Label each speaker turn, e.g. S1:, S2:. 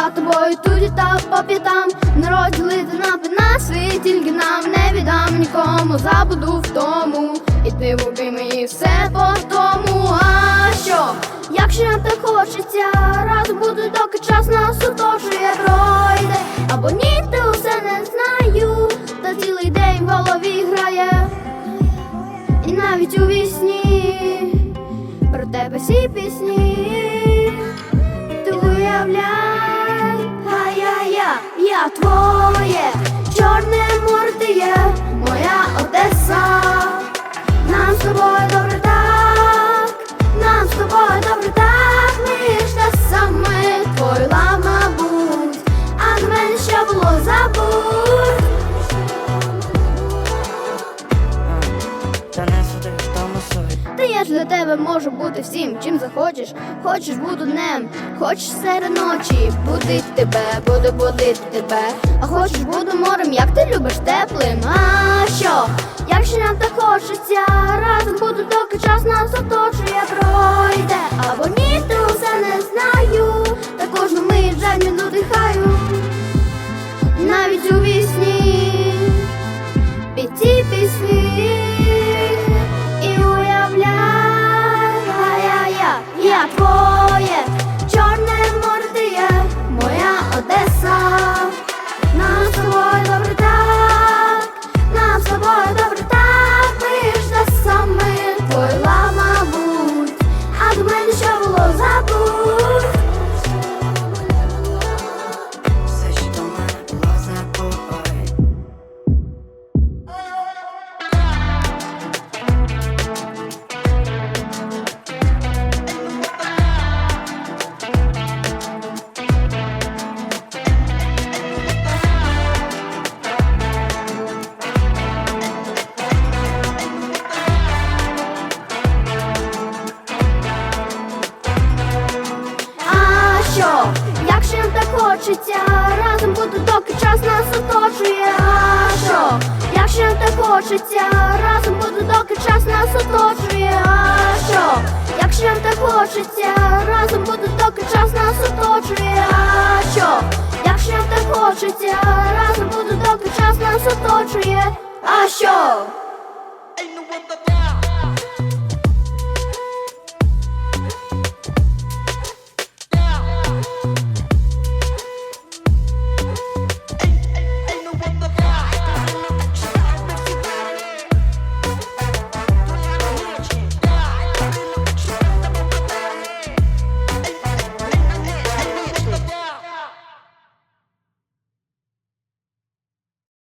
S1: за тобою туди та по п'ятам Не розділити напи на світ, тільки нам не віддам нікому. Забуду в тому І ти в обійми і все по тому. А що, якщо нам так хочеться Разом буде, доки час нас оточує пройде. Або ні, ти усе не знаю Та цілий день в голові грає. І навіть у вісні Про тебе всі пісні. Ти я твоє Чорне мордиє, моя для тебе можу бути всім, чим захочеш. Хочеш буду днем, хочеш серед ночі, будить тебе, буду будити тебе. А хочеш буду морем, як ти любиш теплим. А що? Якщо нам так хочеться, разом буду, доки час нас оточує, пройде. Або ні, ти усе не знаю. Та кожну мить жаль не дихаю. Навіть у вісні під ці пісні хочеться, разом буду, доки час нас оточує. А що, якщо нам так хочеться, разом буду, доки час нас оточує. А що, якщо нам так хочеться, разом буду, доки час нас оточує. А що, якщо нам так хочеться, разом буду, доки час нас оточує. А що?